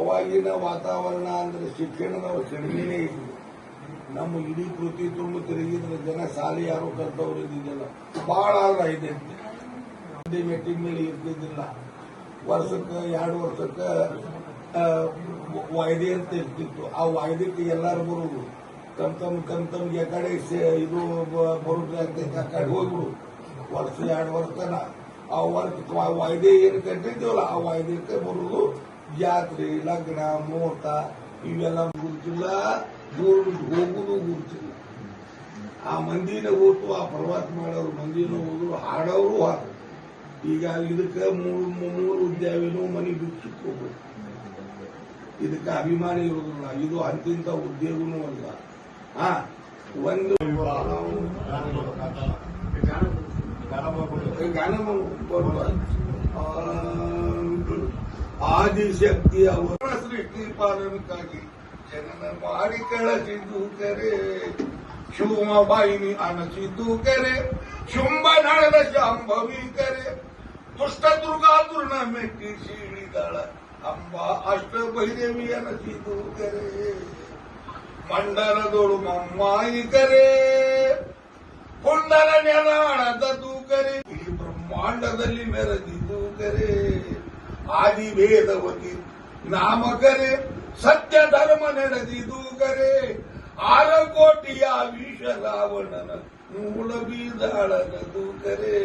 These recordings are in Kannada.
ಅವಾಗಿನ ವಾತಾವರಣ ಅಂದ್ರೆ ಶಿಕ್ಷಣದ ಕಡಿಮೆನೇ ಇತ್ತು ನಮ್ಮ ಇಡೀ ಕೃತಿ ತುಂಬ ತಿರುಗಿದ್ರೆ ಜನ ಸಾಲಿ ಯಾರು ಕಲ್ತವ್ರು ಇದ್ದಿದ್ದಿಲ್ಲ. ಬಹಳ ಇದೆ ಮೆಟ್ಟಿನ ಮೇಲೆ ಇರ್ತಿದ್ದಿಲ್ಲ. ವರ್ಷಕ್ಕೆ, ಎರಡು ವರ್ಷಕ್ಕೆ ವಾಯ್ದೆ ಅಂತ ಇರ್ತಿತ್ತು. ಆ ವಾಯ್ದೆಗೆ ಎಲ್ಲರೂ ಬರುವುದು ಕಂತಮ್ ಕಂತಮ್ ಎಕಡೆ ಕಡೆ ಇದು ಬ- ಅಂತ ಕಡೆ ಹೋಗ್ಬಿಡು. ವರ್ಷ, ಎರಡು ವರ್ಷ ತನ. ಆ ವರ್ಷ ವಾಯ್ದೆ ಏನು ಕಟ್ಟಿದ್ದೀವಲ್ಲ, ಆ ವಾಯ್ದೆಗೆ ಬರುದು. ಜಾತ್ರೆ ಲಗ್ನ ಮುಹೂರ್ತ ಇವೆಲ್ಲ ಗುರುತಿಲ್ಲ ಬಿಟ್ಟು ಹೋಗುದು ಗುರುತಿಲ್ಲ ಆ ಮಂದಿನ ಓಟು ಆ ಪ್ರವಾಸ ಮಾಡೋರು ಮಂದಿನ ಹೋದ್ರು ಹಾಡೋರು ಹಾಡು. ಈಗ ಇದಕ್ಕೆ ಮೂರು ಮೂರು ಉದ್ಯಾವಿನೂ ಮನೆ ಬಿಟ್ಟು ಹೋಗ್ಬೇಕು. ಇದಕ್ಕೆ ಅಭಿಮಾನಿ ಇರೋದಿಲ್ಲ ಇದು ಅಂತಿಂತ ಉದ್ಯೋಗನೂ ಅಲ್ಲ. ಆ ಒಂದು ಗಾನ ಆದಿಶಕ್ತಿ ಅವರ ಸೃಷ್ಟಿ ಪಾಲನಕ್ಕಾಗಿ ಜನನ ಮಾಡಿ ಕಳಚಿದ್ದು ಕರೆ. ಶಿವಮಬಾಯಿನಿ ಅನಸಿದ್ದು ಕರೆ. ಶುಂಭ ನಳದ ಶಾಂಭವಿ ಕರೆ. ದುಷ್ಟ ದುರ್ಗಾ ದುರ್ಣ ಮೆಟ್ಟಿ ಸೀಳಿದಾಳ ಅಂಬ ಅಷ್ಟ ಬೈದೇವಿ ಅನಸಿದ್ದು ಕರೆ. ಮಂಡಲದೊಳು ಮಮ್ಮಾಯಿ ಕರೆ. ಕುಂಡಲ ನೆಲಾಣದ ತೂಕರೆ. ಈ ಬ್ರಹ್ಮಾಂಡದಲ್ಲಿ ಮೆರೆದಿದ್ದು ಕರೆ. ಆದಿ ವೇದವತಿ ನಾಮಕರೆ ಸತ್ಯ ಧರ್ಮ ನಡೆದಿದು ಕರೆ. ಆರ ಕೋಟಿಯ ವಿಷ ರಾವಣನ ಮೂಲ ಬೀದಾಳನದು ಕರೆ.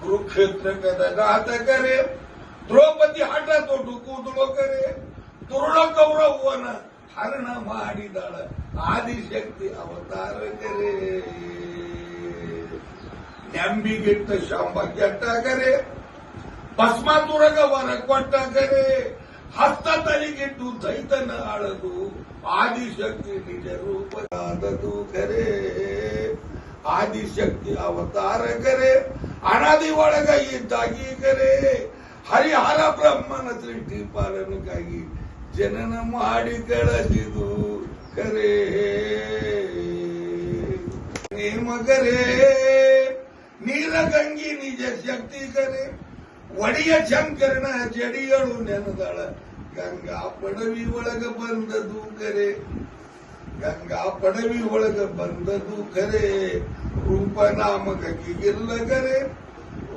ಕುರುಕ್ಷೇತ್ರ ಘಾತಕರೆ ದ್ರೌಪದಿ ಹಠ ತೊಟ್ಟು ಕೂದಲು ಕರೆ. ದುರುಳ ಕೌರವನ ಹರಣ ಮಾಡಿದಾಳ ಆದಿಶಕ್ತಿ ಅವತಾರಕರೇ ನೆಂಬಿಗಿಟ್ಟ ಕೆಟ್ಟ ಕೆಟ್ಟಗರೆ ಭಸ್ಮಾತುರಗ ವರ ಕೊಟ್ಟಾಗರೆ ಹಸ್ತ ತಲೆಗಿಟ್ಟು ದೈತನ ಆಳದು ಆದಿಶಕ್ತಿ ನಿಜ ರೂಪದಾದದು ಕರೆ. ಆದಿಶಕ್ತಿ ಅವತಾರಕರೆ, ಅನಾದಿ ಒಳಗ ಇದ್ದಾಗಿ ಕರೆ. ಹರಿಹರ ಬ್ರಹ್ಮನ ಸೃಷ್ಟಿ ಪಾಲನಕ್ಕಾಗಿ ಜನನ ಮಾಡಿ ಕಳಸಿದು ಕರೆ. ನೀಲ ಗಂಗಿ ನಿಜ ಶಕ್ತಿ ಕರೆ. ಒಡೆಯ ಶಂಕರನ ಜಡಿಗಳು ನೆನದಾಳ. ಗಂಗಾ ಪಡವಿ ಒಳಗ ಬಂದದು ಕರೆ ಗಂಗಾ ಪಡವಿ ಒಳಗ ಬಂದದು ಕರೆ ರೂಪನಾಮಕಿ ಇಲ್ಲಗರೆ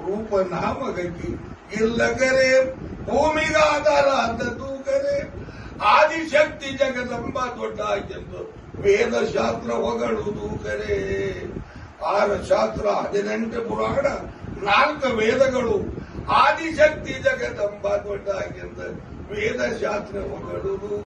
ರೂಪನಾಮಕಿ ಇಲ್ಲಗರೆ ಭೂಮಿಗಾಧಾರ ಆದದ್ದು ಕರೆ ಆದಿಶಕ್ತಿ ಜಗದಂಬ ದೊಡ್ಡ ಎಂದು ವೇದ ಶಾಸ್ತ್ರ ಹೊಗಳುವುದು ಕರೆ ಆರ ಶಾಸ್ತ್ರ ಹದಿನೆಂಟು ಪುರಾಣ ನಾಲ್ಕು ವೇದಗಳು ಆದಿಶಕ್ತಿ ಜಗದಂಬ ದೊಡ್ಡ ವೇದ ಶಾಸ್ತ್ರ ಹೊಗಳುವುದು